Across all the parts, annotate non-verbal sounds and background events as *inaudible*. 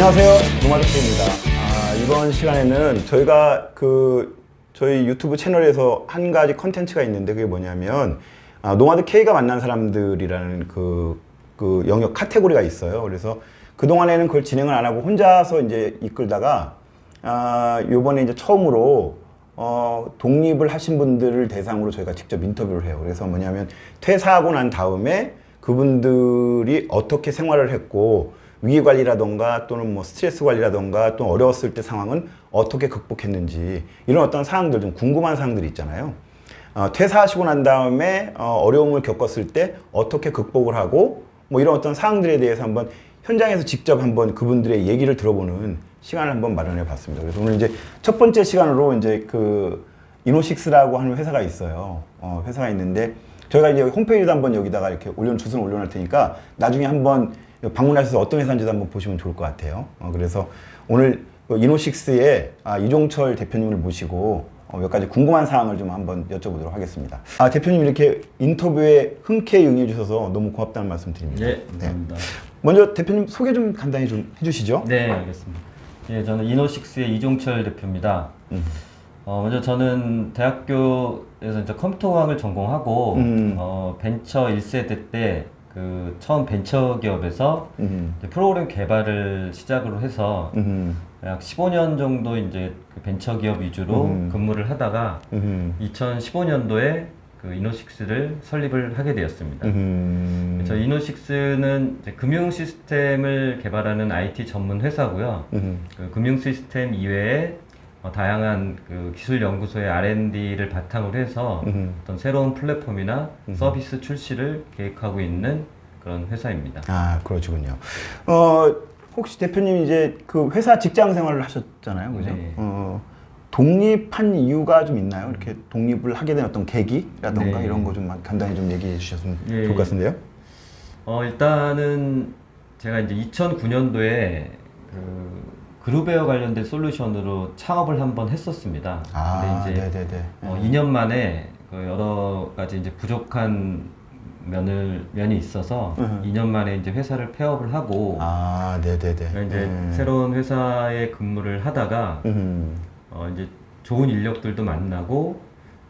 안녕하세요. 노마드케입니다. 아, 이번 시간에는 저희가 그 저희 유튜브 채널에서 한 가지 컨텐츠가 있는데 그게 뭐냐면 아, 노마드 K가 만난 사람들이라는 그, 그 영역 카테고리가 있어요. 그래서 그동안에는 그걸 진행을 안 하고 혼자서 이제 이끌다가 아, 요번에 이제 처음으로 어, 독립을 하신 분들을 대상으로 저희가 직접 인터뷰를 해요. 그래서 뭐냐면 퇴사하고 난 다음에 그분들이 어떻게 생활을 했고 위기 관리라던가 또는 뭐 스트레스 관리라던가 또 어려웠을 때 상황은 어떻게 극복했는지 이런 어떤 사항들 좀 궁금한 사항들이 있잖아요. 어, 퇴사하시고 난 다음에 어, 어려움을 겪었을 때 어떻게 극복을 하고 뭐 이런 어떤 사항들에 대해서 한번 현장에서 직접 한번 그분들의 얘기를 들어보는 시간을 한번 마련해 봤습니다. 그래서 오늘 이제 첫 번째 시간으로 이제 그 이노식스라고 하는 회사가 있어요. 어, 회사가 있는데 저희가 이제 홈페이지도 한번 여기다가 이렇게 올려 주소는 올려놓을 테니까 나중에 한번 방문하셔서 어떤 회사인지도 한번 보시면 좋을 것 같아요. 어, 그래서 오늘 그 이노식스의 아, 이종철 대표님을 모시고 어, 몇 가지 궁금한 사항을 좀 한번 여쭤보도록 하겠습니다. 아, 대표님 이렇게 인터뷰에 흔쾌히 응해 주셔서 너무 고맙다는 말씀 드립니다. 네, 감사합니다. 먼저 대표님 소개 좀 간단히 좀 해주시죠. 네, 알겠습니다. 예, 저는 이노식스의 이종철 대표입니다. 음. 어, 먼저 저는 대학교에서 이제 컴퓨터공학을 전공하고 음. 어, 벤처 1세대 때 그 처음 벤처 기업에서 음, 프로그램 개발을 시작으로 해서 음, 약 15년 정도 이제 그 벤처 기업 위주로 음. 근무를 하다가 음, 2015년도에 그 이노식스를 설립을 하게 되었습니다. 음, 저 이노식스는 이제 금융 시스템을 개발하는 IT 전문 회사고요. 음, 그 금융 시스템 이외에 어, 다양한 그 기술 연구소의 R&D를 바탕으로 해서 음. 어떤 새로운 플랫폼이나 서비스 출시를 계획하고 있는 그런 회사입니다. 아 그러시군요. 어 혹시 대표님 이제 그 회사 직장 생활을 하셨잖아요, 그죠? 네. 어 독립한 이유가 좀 있나요? 이렇게 독립을 하게 된 어떤 계기라던가 네. 이런 거 좀 간단히 좀 얘기해 주셨으면 예, 좋을 것 같은데요. 어, 일단은 제가 이제 2009년도에 그 그룹웨어 관련된 솔루션으로 창업을 한번 했었습니다. 아, 근데 이제 네네네. 어, 2년 만에 그 여러 가지 이제 부족한 면을 면이 있어서 음. 2년 만에 이제 회사를 폐업을 하고 아, 네네네. 이제 음. 새로운 회사에 근무를 하다가 음, 어, 이제 좋은 인력들도 만나고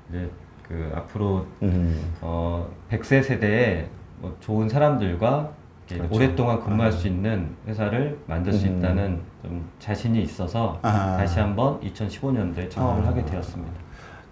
이제 그 앞으로 음, 어, 100세 세대에 뭐 좋은 사람들과 그렇죠. 오랫동안 근무할 수 있는 회사를 만들 수 음. 있다는 좀 자신이 있어서 아하. 다시 한번 2015년도에 창업을 아. 하게 되었습니다.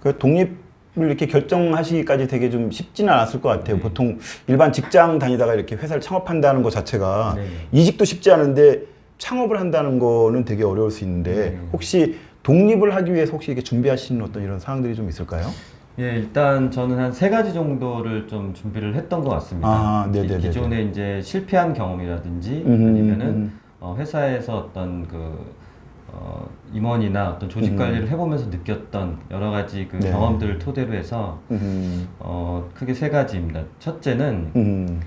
그 독립을 이렇게 결정하시기까지 되게 좀 쉽지는 않았을 것 같아요. 네. 보통 일반 직장 다니다가 이렇게 회사를 창업한다는 것 자체가 네. 이직도 쉽지 않은데 창업을 한다는 거는 되게 어려울 수 있는데 네. 혹시 독립을 하기 위해서 혹시 이게 준비하시는 어떤 이런 사항들이 좀 있을까요? 예, 일단 저는 한 세 가지 정도를 좀 준비를 했던 것 같습니다. 아, 기- 네네네네. 기존에 이제 실패한 경험이라든지 음, 아니면은 음. 어, 회사에서 어떤 그 어, 임원이나 어떤 조직 음. 관리를 해보면서 느꼈던 여러 가지 그 네. 경험들을 토대로 해서 음, 어, 크게 세 가지입니다. 첫째는 음,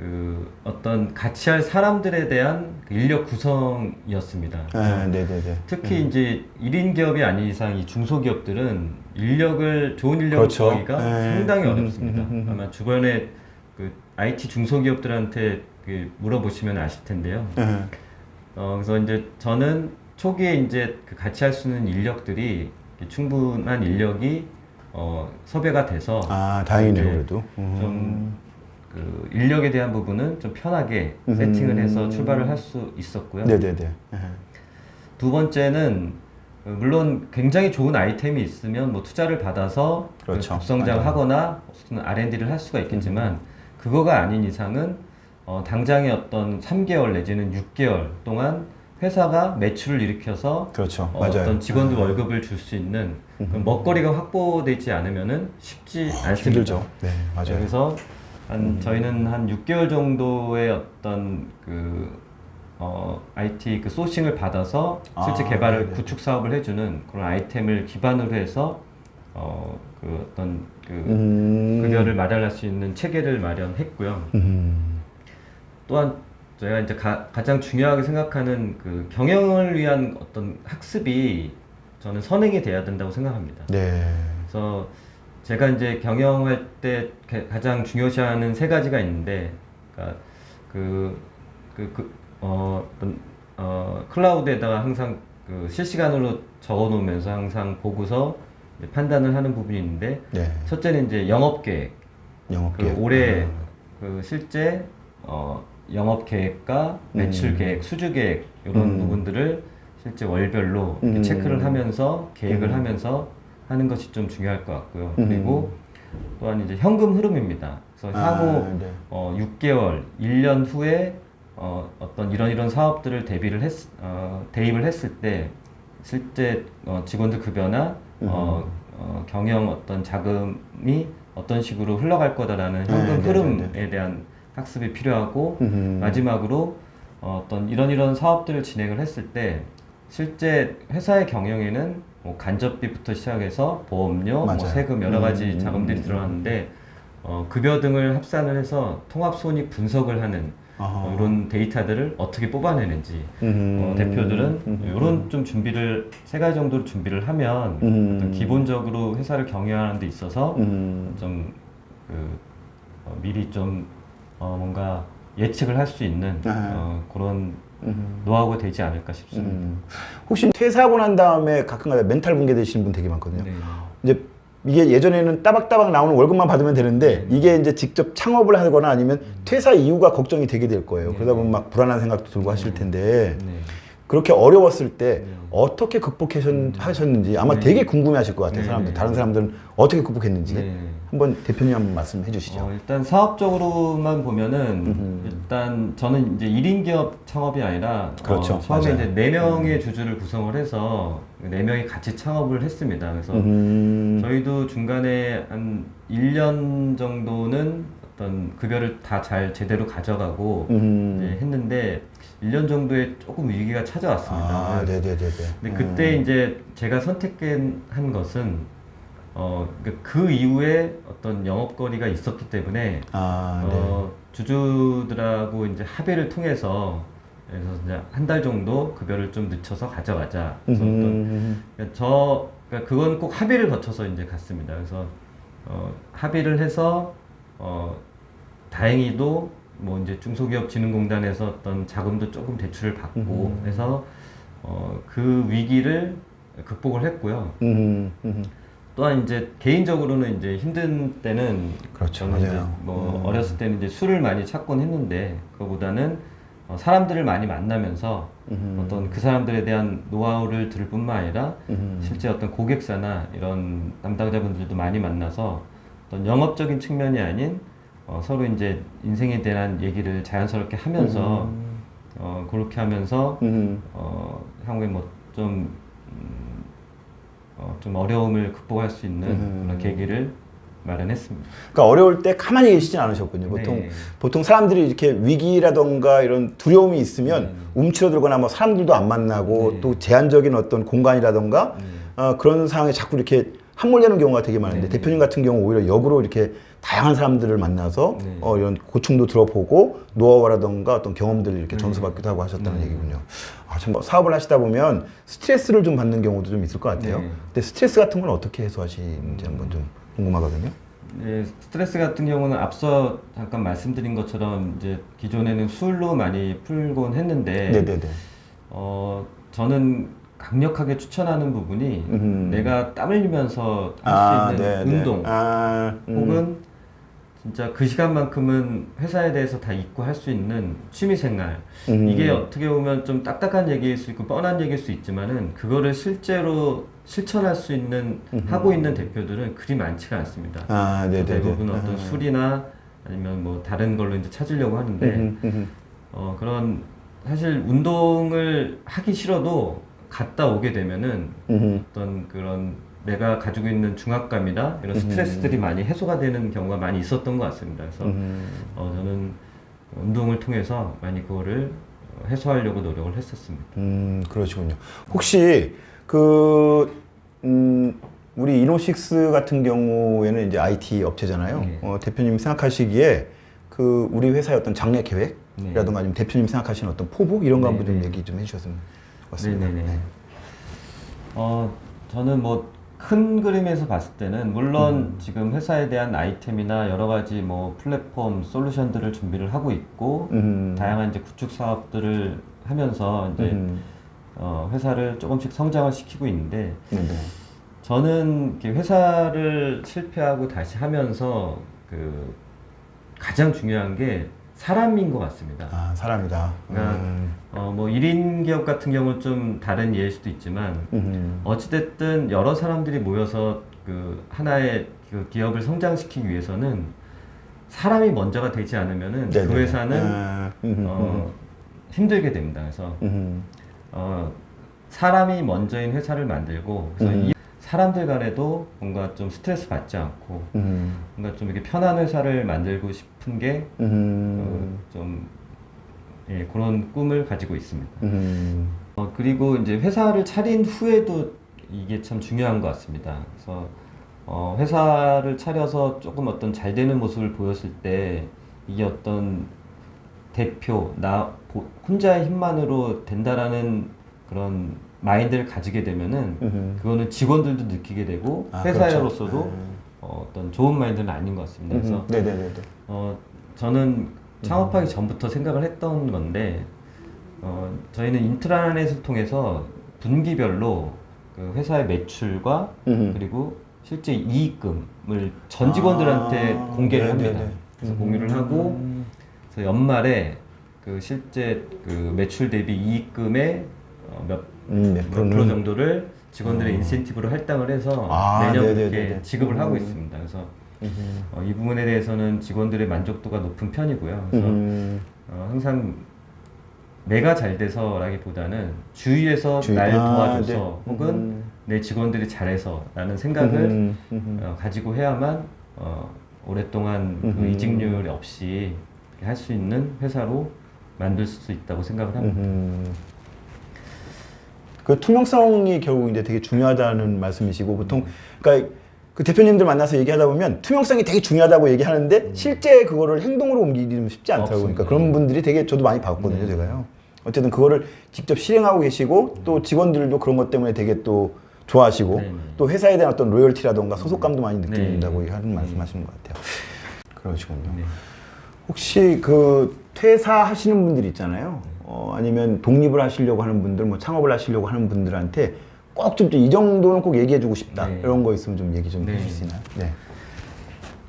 그 어떤 같이 할 사람들에 대한 그 인력 구성이었습니다. 아, 네네네. 특히 이제 1인 기업이 아닌 이상 이 중소기업들은 인력을 좋은 인력을 그렇죠. 구하기가 네. 상당히 음, 어렵습니다. 음, 음, 음. 아마 주변에 그 IT 중소기업들한테 그 물어보시면 아실 텐데요. 네. 어, 그래서 이제 저는 초기에 이제 그 같이 할 수 있는 인력들이 충분한 인력이 어, 섭외가 돼서 아 다행이네요 네. 그래도. 음. 좀 그 인력에 대한 부분은 좀 편하게 음. 세팅을 해서 출발을 할 수 있었고요. 네네네. 네. 두 번째는 어, 물론 굉장히 좋은 아이템이 있으면 뭐 투자를 받아서 그렇죠. 급성장하거나 무슨 R&D를 할 수가 있겠지만 그거가 아닌 이상은 어, 당장의 어떤 3개월 내지는 6개월 동안 회사가 매출을 일으켜서 그렇죠. 어, 맞아요. 어떤 직원들 네. 월급을 줄 수 있는 그런 먹거리가 확보되지 않으면은 쉽지 않습니다. 힘들죠. 네 맞아요. 음. 그래서 한 저희는 한 6개월 정도의 어떤 그 어, IT 그 소싱을 받아서 실제 아, 개발을 네네. 구축 사업을 해주는 그런 아이템을 기반으로 해서 어, 그 어떤 그 음. 급여를 마련할 수 있는 체계를 마련했고요. 음. 또한 저희가 이제 가, 가장 중요하게 생각하는 그 경영을 위한 어떤 학습이 저는 선행이 돼야 된다고 생각합니다. 네. 그래서 제가 이제 경영할 때 가- 가장 중요시하는 세 가지가 있는데, 그러니까 그, 그, 그, 어, 어떤 어, 클라우드에다가 항상 그 실시간으로 적어 놓으면서 항상 보고서 판단을 하는 부분이 있는데 네. 첫째는 이제 영업 계획. 영업 그 계획. 올해 아. 그 실제 어, 영업 계획과 매출 음. 계획, 수주 계획 이런 음. 부분들을 실제 월별로 음. 체크를 하면서 계획을 음. 하면서 하는 것이 좀 중요할 것 같고요. 음. 그리고 또한 이제 현금 흐름입니다. 그래서 향후 아, 네. 어, 6개월, 1년 후에 어, 어떤 이런 이런 사업들을 대비를 했, 어, 대입을 했을 때 실제 어, 직원들 급여나 어, 음. 어, 경영 어떤 자금이 어떤 식으로 흘러갈 거다라는 현금 네, 네, 흐름에 네, 대한 학습이 필요하고 음. 마지막으로 어, 어떤 이런 이런 사업들을 진행을 했을 때 실제 회사의 경영에는 뭐 간접비부터 시작해서 보험료, 맞아요. 뭐 세금 여러 가지 음, 자금들이 음, 들어가는데 어, 급여 등을 합산을 해서 통합 손익 분석을 하는 아하. 어, 이런 데이터들을 어떻게 뽑아내는지 음. 어, 대표들은 음. 이런 좀 준비를 세 가지 정도로 준비를 하면 음. 어떤 기본적으로 회사를 경영하는 데 있어서 음. 좀 그, 어, 미리 좀 어, 뭔가 예측을 할 수 있는 아. 어, 그런 음. 노하우가 되지 않을까 싶습니다. 음. 혹시 퇴사하고 난 다음에 가끔가다 멘탈 붕괴 되시는 분 되게 많거든요. 네. 이제 이게 예전에는 따박따박 나오는 월급만 받으면 되는데 네. 이게 이제 직접 창업을 하거나 아니면 퇴사 이유가 걱정이 되게 될 거예요. 네. 그러다 보면 막 불안한 생각도 들고 하실 텐데 네. 그렇게 어려웠을 때 네. 어떻게 극복하셨는지 아마 네. 되게 궁금해하실 것 같아요. 네. 사람들 다른 사람들은 어떻게 극복했는지 네. 한번 대표님 한번 말씀해 주시죠. 어, 일단 사업적으로만 보면은 음흠. 일단 저는 이제 1인 기업 창업이 아니라 그렇죠. 어, 처음에 맞아요. 이제 4명의 주주를 구성을 해서 4명이 같이 창업을 했습니다. 그래서 음. 저희도 중간에 한 1년 정도는 어떤 급여를 다 잘 제대로 가져가고 음. 이제 했는데 1년 정도에 조금 위기가 찾아왔습니다. 아, 네네네네. 근데 그때 이제 제가 선택한 것은 어, 그그 이후에 어떤 영업거리가 있었기 때문에 아, 네. 어, 주주들하고 이제 합의를 통해서 그래서 이제 한 달 정도 급여를 좀 늦춰서 가져가자. 그래서 어떤 음. 그러니까 저 그러니까 그건 꼭 합의를 거쳐서 이제 갔습니다. 그래서 어, 합의를 해서 어, 다행히도 뭐 이제 중소기업진흥공단에서 어떤 자금도 조금 대출을 받고 음. 해서 어, 그 위기를 극복을 했고요. 음. 음. 또한 이제 개인적으로는 이제 힘든 때는 그렇죠. 맞아요. 뭐 음. 어렸을 때는 이제 술을 많이 찾곤 했는데 그거보다는 어, 사람들을 많이 만나면서 음. 어떤 그 사람들에 대한 노하우를 들을 뿐만 아니라 음. 실제 어떤 고객사나 이런 담당자분들도 많이 만나서 어떤 영업적인 측면이 아닌 어, 서로 이제 인생에 대한 얘기를 자연스럽게 하면서 어, 그렇게 하면서 음. 어, 향후에 뭐좀 음, 어, 좀 어려움을 극복할 수 있는 음. 그런 계기를 마련했습니다. 그러니까 어려울 때 가만히 계시진 않으셨군요. 보통 네. 보통 사람들이 이렇게 위기라던가 이런 두려움이 있으면 네. 움츠러들거나 뭐 사람들도 안 만나고 네. 또 제한적인 어떤 공간이라던가 네. 어, 그런 상황에 자꾸 이렇게 함몰되는 경우가 되게 많은데 네. 대표님 같은 경우 오히려 역으로 이렇게 다양한 사람들을 만나서 네. 어, 이런 고충도 들어보고 노하우라던가 어떤 경험들을 이렇게 네. 전수받기도 하고 하셨다는 네. 얘기군요. 아, 참 사업을 하시다 보면 스트레스를 좀 받는 경우도 좀 있을 것 같아요. 네. 근데 스트레스 같은 건 어떻게 해소하시는지 한번 좀 궁금하거든요. 네, 스트레스 같은 경우는 앞서 잠깐 말씀드린 것처럼 이제 기존에는 술로 많이 풀곤 했는데 네네네. 어, 저는 강력하게 추천하는 부분이 음. 내가 땀 흘리면서 할수 있는 운동 아, 음. 혹은 진짜 그 시간만큼은 회사에 대해서 다 잊고 할 수 있는 취미 생활 음. 이게 어떻게 보면 좀 딱딱한 얘기일 수 있고 뻔한 얘기일 수 있지만은 그거를 실제로 실천할 수 있는 하고 있는 대표들은 그리 많지가 않습니다. 아, 네네네. 대부분 어떤 아. 술이나 아니면 뭐 다른 걸로 이제 찾으려고 하는데 음, 음, 어 그런 사실 운동을 하기 싫어도 갔다 오게 되면은 음, 어떤 그런 내가 가지고 있는 중압감이나 이런 스트레스들이 많이 해소가 되는 경우가 많이 있었던 것 같습니다. 그래서 음. 어, 저는 운동을 통해서 많이 그거를 어, 해소하려고 노력을 했었습니다. 음, 그러시군요. 혹시 그 음, 우리 이노식스 같은 경우에는 이제 IT 업체잖아요. 네. 어, 대표님 생각하시기에 그 우리 회사의 어떤 장래 계획이라든가 네. 아니면 대표님 생각하시는 어떤 포부 이런 거 한번 네, 좀 네. 얘기 좀 해주셨으면 좋겠습니다. 네네네. 네. 어, 저는 뭐 큰 그림에서 봤을 때는 물론 지금 회사에 대한 아이템이나 여러 가지 뭐 플랫폼 솔루션들을 준비를 하고 있고 음. 다양한 이제 구축 사업들을 하면서 이제 음. 어, 회사를 조금씩 성장을 시키고 있는데 네네. 저는 이렇게 회사를 실패하고 다시 하면서 그 가장 중요한 게 사람인 것 같습니다. 아 사람이다. 그러니까 음. 어, 뭐 1인 기업 같은 경우는 좀 다른 예일 수도 있지만 음. 어찌됐든 여러 사람들이 모여서 그 하나의 그 기업을 성장시키기 위해서는 사람이 먼저가 되지 않으면은 그. 회사는 아, 음, 어, 힘들게 됩니다. 그래서 음. 어, 사람이 먼저인 회사를 만들고 그래서 음. 이 사람들 간에도 뭔가 좀 스트레스 받지 않고 음. 뭔가 좀 이렇게 편한 회사를 만들고 싶은 게 음. 어, 좀 예, 그런 꿈을 가지고 있습니다. 음. 어, 그리고 이제 회사를 차린 후에도 이게 참 중요한 것 같습니다. 그래서 어, 회사를 차려서 조금 어떤 잘 되는 모습을 보였을 때 이게 어떤 대표 나 보- 혼자의 힘만으로 된다라는 그런 마인드를 가지게 되면은 음. 그거는 직원들도 느끼게 되고 아, 회사로서도 그렇죠. 어, 어떤 좋은 마인드는 아닌 것 같습니다. 그래서 음. 네네네네. 어, 저는 창업하기 전부터 생각을 했던 건데, 어, 저희는 인트라넷을 통해서 분기별로 그 회사의 매출과 음. 그리고 실제 이익금을 전 직원들한테 아, 공개를 네네네. 합니다. 그래서 음. 공유를 하고, 그래서 연말에 그 실제 그 매출 대비 이익금의 어, 몇, 음, 몇몇 프로는? 프로 정도를 직원들의 어. 인센티브로 할당을 해서 아, 매년 네네네네. 이렇게 지급을 하고 음. 있습니다. 그래서 음. 어, 이 부분에 대해서는 직원들의 만족도가 높은 편이고요. 그래서 음. 어, 항상 내가 잘 돼서라기보다는 주위에서 주의- 날 아, 도와줘서 네. 혹은 음. 내 직원들이 잘해서라는 생각을 음. 음. 어, 가지고 해야만 어, 오랫동안 그 음. 이직률 없이 할 수 있는 회사로 만들 수 있다고 생각을 합니다. 음. 그 투명성이 결국 이제 되게 중요하다는 말씀이시고 보통 그러니까 그 대표님들 만나서 얘기하다 보면 투명성이 되게 중요하다고 얘기하는데 실제 그거를 행동으로 옮기기는 쉽지 않더라고요. 그러니까 음. 그런 분들이 되게 저도 많이 봤거든요, 네. 제가요. 어쨌든 그거를 직접 실행하고 계시고 또 직원들도 그런 것 때문에 되게 또 좋아하시고 네, 네. 또 회사에 대한 어떤 로열티라던가 소속감도 많이 네. 느낀다고 하는 네. 말씀하시는 것 같아요. 그러시군요. 네. 혹시 그 퇴사하시는 분들 있잖아요. 어, 아니면 독립을 하시려고 하는 분들, 뭐 창업을 하시려고 하는 분들한테 꼭 좀 이 정도는 꼭 얘기해주고 싶다. 네. 이런 거 있으면 좀 얘기 좀 네. 수 있나요? 네.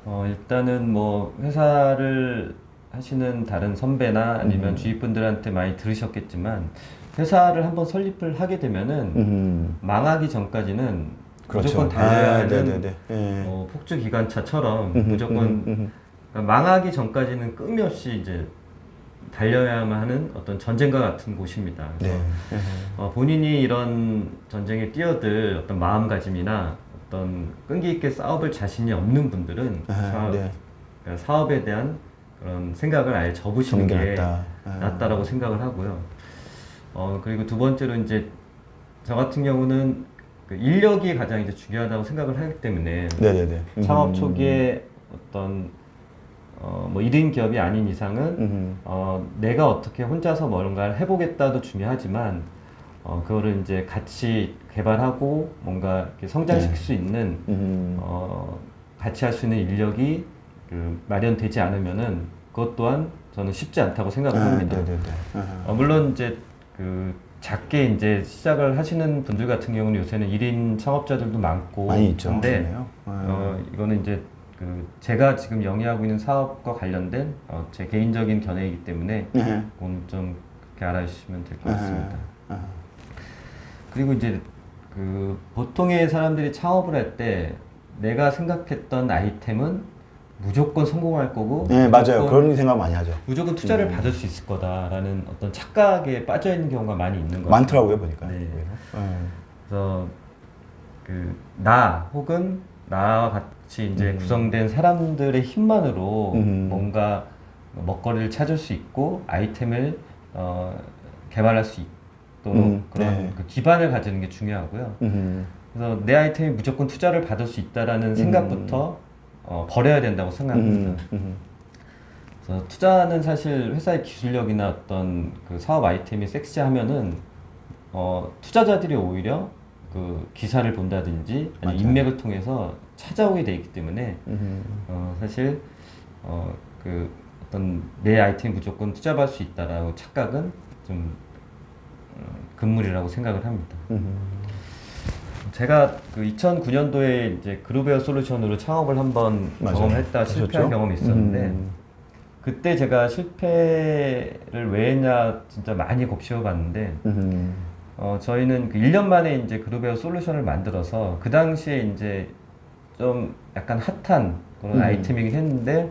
어, 일단은 뭐 회사를 하시는 다른 선배나 아니면 음. 주위 분들한테 많이 들으셨겠지만 회사를 한번 설립을 하게 되면은 음, 망하기 전까지는 그렇죠. 무조건 달려야 아, 하는 네네네. 예. 어, 폭주 기관차처럼 음흠, 무조건 음흠, 음흠. 그러니까 망하기 전까지는 끊임없이 이제 달려야만 하는 어떤 전쟁과 같은 곳입니다. 그래서 네. 어, 본인이 이런 전쟁에 뛰어들 어떤 마음가짐이나 어떤 끈기 있게 싸워볼 자신이 없는 분들은 아, 사업, 네. 그러니까 사업에 대한 그런 생각을 아예 접으시는 게 정결했다. 아. 낫다라고 생각을 하고요. 어 그리고 두 번째로 이제 저 같은 경우는 그 인력이 가장 이제 중요하다고 생각을 하기 때문에 네네네. 창업 음. 초기에 어떤 어 뭐 1인 기업이 아닌 이상은 음. 어, 내가 어떻게 혼자서 뭔가를 해보겠다도 중요하지만 어, 그거를 이제 같이 개발하고 뭔가 이렇게 성장시킬 네. 수 있는 음. 어, 같이 할 수 있는 인력이 그 마련되지 않으면은 그것 또한 저는 쉽지 않다고 생각을 아, 합니다. 네네네. 아. 어, 물론 이제 그 작게 이제 시작을 하시는 분들 같은 경우는 요새는 1인 창업자들도 많고 많이 있죠. 그러네요. 아. 어, 이거는 이제 그 제가 지금 영위하고 있는 사업과 관련된 어, 제 개인적인 견해이기 때문에 네. 오늘 좀 그렇게 알아주시면 될 것 같습니다. 아. 그리고 이제 그 보통의 사람들이 창업을 할 때 내가 생각했던 아이템은 무조건 성공할 거고 네, 맞아요. 그런 생각 많이 하죠. 무조건 투자를 받을 수 있을 거다라는 어떤 착각에 빠져 있는 경우가 많이 있는 것 같아요. 많더라고요, 보니까. 네. 네. 그래서 그 나 혹은 나와 같이 이제 음. 구성된 사람들의 힘만으로 음. 뭔가 먹거리를 찾을 수 있고 아이템을 어, 개발할 수 있도록 음, 그런 네. 그 기반을 가지는 게 중요하고요. 음. 그래서 내 아이템이 무조건 투자를 받을 수 있다라는 생각부터 어, 버려야 된다고 생각합니다. 음. 음. 그래서 투자는 사실 회사의 기술력이나 어떤 그 사업 아이템이 섹시하면은 어, 투자자들이 오히려 그 기사를 본다든지 아니 맞아요. 인맥을 통해서 찾아오게 돼 있기 때문에 음. 어, 사실 어, 그 어떤 내 아이템이 무조건 투자받을 수 있다라고 착각은 좀 어, 금물이라고 생각을 합니다. 음. 제가 그 2009년도에 이제 그루베어 솔루션으로 창업을 한번 맞아요. 경험했다 실패한 하셨죠? 경험이 있었는데 음. 그때 제가 실패를 왜 했냐 진짜 많이 곱씹어 봤는데 음. 어, 저희는 그 1년 만에 이제 그루베어 솔루션을 만들어서 그 당시에 이제 좀 약간 핫한 그런 음. 아이템이긴 했는데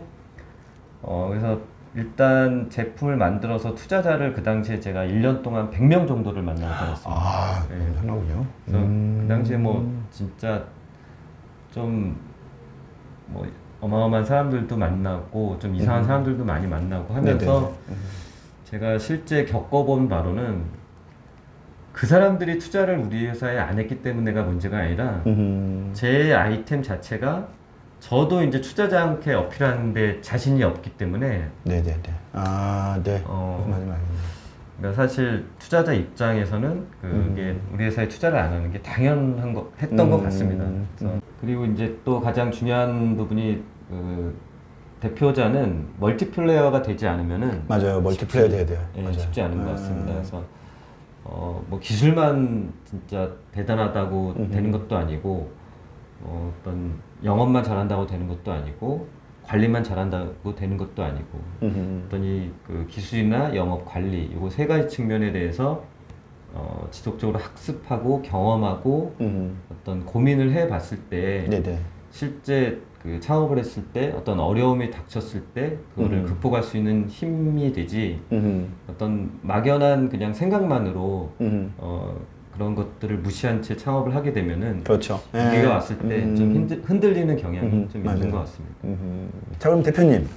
어, 그래서 일단 제품을 만들어서 투자자를 그 당시에 제가 1년 동안 100명 정도를 만나고 다녔습니다. 아, 네. 괜찮군요. 그래서 음. 그 당시에 뭐 진짜 좀 뭐 어마어마한 사람들도 만났고 좀 이상한 음. 사람들도 많이 만나고 하면서 네네. 제가 실제 겪어본 바로는 그 사람들이 투자를 우리 회사에 안 했기 때문에가 문제가 아니라 음. 제 아이템 자체가 저도 이제 투자자한테 어필하는데 자신이 없기 때문에 네네네. 아, 네. 어, 맞아요, 맞아요. 그러니까 사실 투자자 입장에서는 그게 우리 회사에 투자를 안 하는 게 당연한 거 했던 음. 것 같습니다. 그래서 그리고 이제 또 가장 중요한 부분이 그 대표자는 멀티플레이어가 되지 않으면은 맞아요. 멀티플레이어 돼야 돼요. 예, 맞아요. 쉽지 않은 것 아. 같습니다. 그래서 어, 뭐 기술만 진짜 대단하다고 음흠. 되는 것도 아니고 어, 어떤 영업만 잘한다고 되는 것도 아니고 관리만 잘한다고 되는 것도 아니고 음. 어떤 이그 기술이나 영업 관리 이거 세 가지 측면에 대해서 어, 지속적으로 학습하고 경험하고 음. 어떤 고민을 해봤을 때 네네. 실제 그 창업을 했을 때 어떤 어려움이 닥쳤을 때 그거를 음. 극복할 수 있는 힘이 되지 음. 어떤 막연한 그냥 생각만으로 음. 어, 그런 것들을 무시한 채 창업을 하게 되면은 그렇죠. 위기가 예. 왔을 때좀 음. 흔들리는 경향이 음, 좀 맞아요. 있는 것 같습니다. 음. 자, 그럼 대표님.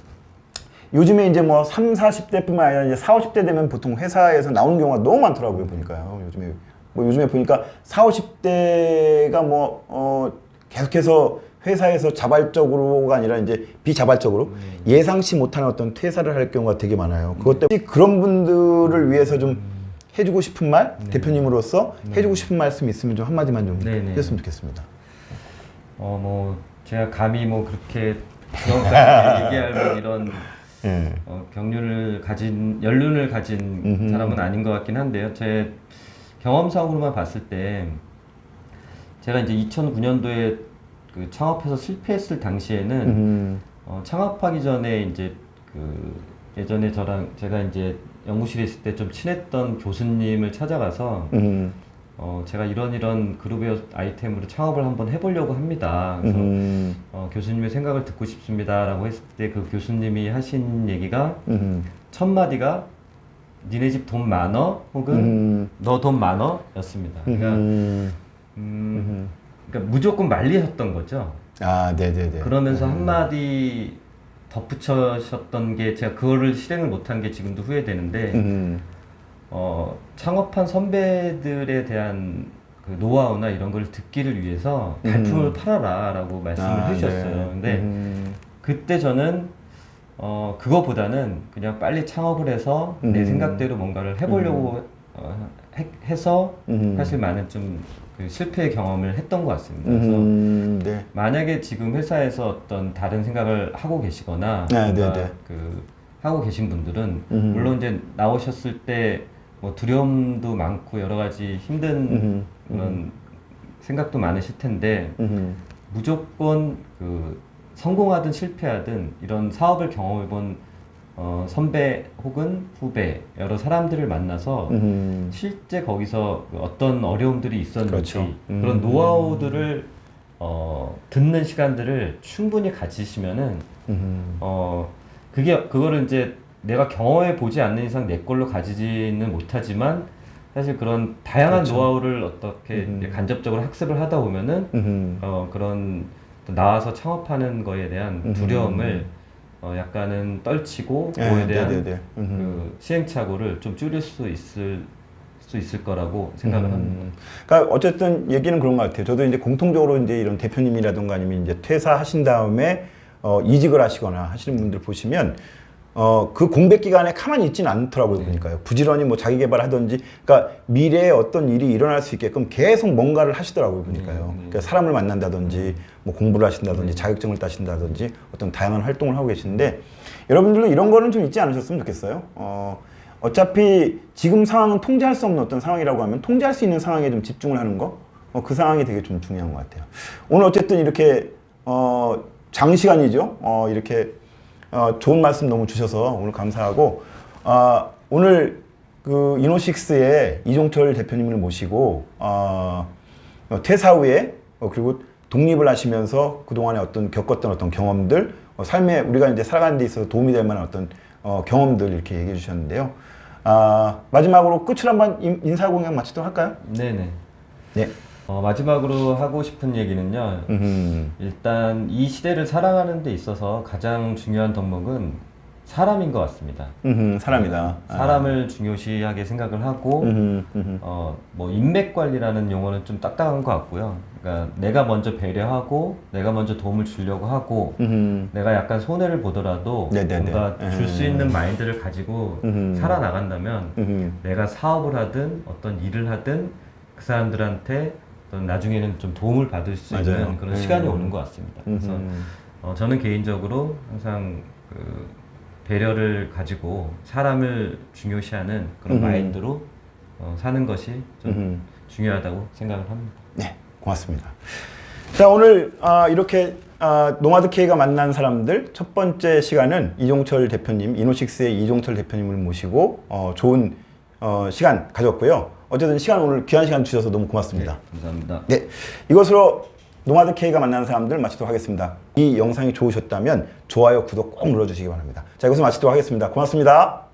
요즘에 이제 뭐 3, 40대뿐만 아니라 이제 4, 50대 되면 보통 회사에서 나오는 경우가 너무 많더라고요, 보니까요. 요즘에 뭐 요즘에 보니까 4, 50대가 뭐 어, 계속해서 회사에서 자발적으로가 아니라 이제 비자발적으로 예상치 못하는 어떤 퇴사를 할 경우가 되게 많아요. 그것 때문에 그런 분들을 위해서 좀 해주고 싶은 말, 대표님으로서 해주고 싶은 말씀 있으면 좀 한마디만 좀 네네. 해줬으면 좋겠습니다. 어 뭐 제가 감히 뭐 그렇게 그런까지 얘기할 뭐 이런 *laughs* 예. 어, 경륜을 가진 연륜을 가진 음흠. 사람은 아닌 것 같긴 한데요. 제 경험상으로만 봤을 때 제가 이제 2009년도에 그 창업해서 실패했을 당시에는 음. 어, 창업하기 전에 이제 그 예전에 저랑 제가 이제 연구실에 있을 때 좀 친했던 교수님을 찾아가서 음. 어, 제가 이런 이런 그룹의 아이템으로 창업을 한번 해보려고 합니다. 그래서 음. 어, 교수님의 생각을 듣고 싶습니다라고 했을 때 그 교수님이 하신 얘기가 음. 첫 마디가 니네 집 돈 많어 혹은 음. 너 돈 많어였습니다. 그러니까, 음. 음, 음. 그러니까 무조건 말리셨던 거죠. 아, 네네네. 그러면서 한 마디 덧붙여셨던 게 제가 그거를 실행을 못한 게 지금도 후회되는데 음. 어, 창업한 선배들에 대한 그 노하우나 이런 걸 듣기를 위해서 발품을 음. 팔아라라고 말씀을 아, 해주셨어요. 네. 근데 음. 그때 저는 어, 그거보다는 그냥 빨리 창업을 해서 내 음. 생각대로 뭔가를 해보려고 어, 해, 해서 음. 사실 많은 좀 그 실패의 경험을 했던 것 같습니다. 그래서 음. 네. 만약에 지금 회사에서 어떤 다른 생각을 하고 계시거나 네, 뭔가 네, 네. 그 하고 계신 분들은 음. 물론 이제 나오셨을 때 뭐 두려움도 많고 여러 가지 힘든 음. 그런 생각도 많으실 텐데 음. 무조건 그 성공하든 실패하든 이런 사업을 경험해본 어, 선배 혹은 후배 여러 사람들을 만나서 음. 실제 거기서 그 어떤 어려움들이 있었는지 그렇죠. 음. 그런 노하우들을 어, 듣는 시간들을 충분히 가지시면은 음. 어 그게 그거를 이제 내가 경험해 보지 않는 이상 내 걸로 가지지는 못하지만 사실 그런 다양한 그렇죠. 노하우를 어떻게 음. 간접적으로 학습을 하다 보면은 음. 어 그런 또 나와서 창업하는 거에 대한 음. 두려움을 어 약간은 떨치고 네, 그거에 대한 네네네. 음. 그 시행착오를 좀 줄일 수 있을 수 있을 거라고 생각을 합니다. 음. 그러니까 어쨌든 얘기는 그런 것 같아요. 저도 이제 공통적으로 이제 이런 대표님이라든가 아니면 이제 퇴사하신 다음에 어, 이직을 하시거나 하시는 분들 보시면 어, 그 공백 기간에 가만히 있지는 않더라고요. 보니까요. 부지런히 뭐 자기 개발하든지, 그러니까 미래에 어떤 일이 일어날 수 있게끔 계속 뭔가를 하시더라고요. 보니까요. 네, 네. 그러니까 사람을 만난다든지, 뭐 공부를 하신다든지, 자격증을 따신다든지, 어떤 다양한 활동을 하고 계시는데, 여러분들도 이런 거는 좀 잊지 않으셨으면 좋겠어요. 어, 어차피 지금 상황은 통제할 수 없는 어떤 상황이라고 하면 통제할 수 있는 상황에 좀 집중을 하는 거, 어, 그 상황이 되게 좀 중요한 것 같아요. 오늘 어쨌든 이렇게 어, 장시간이죠. 어, 이렇게 어, 좋은 말씀 너무 주셔서 오늘 감사하고 아, 오늘 그 이노식스의 이종철 대표님을 모시고 어, 어, 퇴사 후에 어, 그리고 독립을 하시면서 그동안에 어떤 겪었던 어떤 경험들 어, 삶에 우리가 이제 살아가는 데 있어서 도움이 될 만한 어떤 어, 경험들 이렇게 얘기해 주셨는데요. 아, 마지막으로 끝을 한번 인- 인사 공약 마치도록 할까요? 네네. 네. 어, 마지막으로 하고 싶은 얘기는요. 음, 일단 이 시대를 살아가는 데 있어서 가장 중요한 덕목은 사람인 것 같습니다. 음, 사람이다. 아. 사람을 중요시하게 생각을 하고 음, 음, 어, 뭐 인맥 관리라는 용어는 좀 딱딱한 것 같고요. 그러니까 내가 먼저 배려하고 내가 먼저 도움을 주려고 하고 음, 내가 약간 손해를 보더라도 네네네. 뭔가 줄수 음. 있는 마인드를 가지고 음. 살아나간다면 음, 내가 사업을 하든 어떤 일을 하든 그 사람들한테 나중에는 좀 도움을 받을 수 맞아요. 있는 그런 음. 시간이 오는 것 같습니다. 그래서 음. 어, 저는 개인적으로 항상 그 배려를 가지고 사람을 중요시하는 그런 음. 마인드로 어, 사는 것이 좀 음. 중요하다고 생각을 합니다. 네, 고맙습니다. 자, 오늘 아, 이렇게 아, 노마드 K가 만난 사람들 첫 번째 시간은 이종철 대표님, 이노식스의 이종철 대표님을 모시고 어, 좋은 어, 시간 가졌고요. 어쨌든 시간 오늘 귀한 시간 주셔서 너무 고맙습니다. 감사합니다. 네, 이것으로 노마드 K가 만나는 사람들 마치도록 하겠습니다. 이 영상이 좋으셨다면 좋아요, 구독 꼭 눌러주시기 바랍니다. 자, 이것을 마치도록 하겠습니다. 고맙습니다.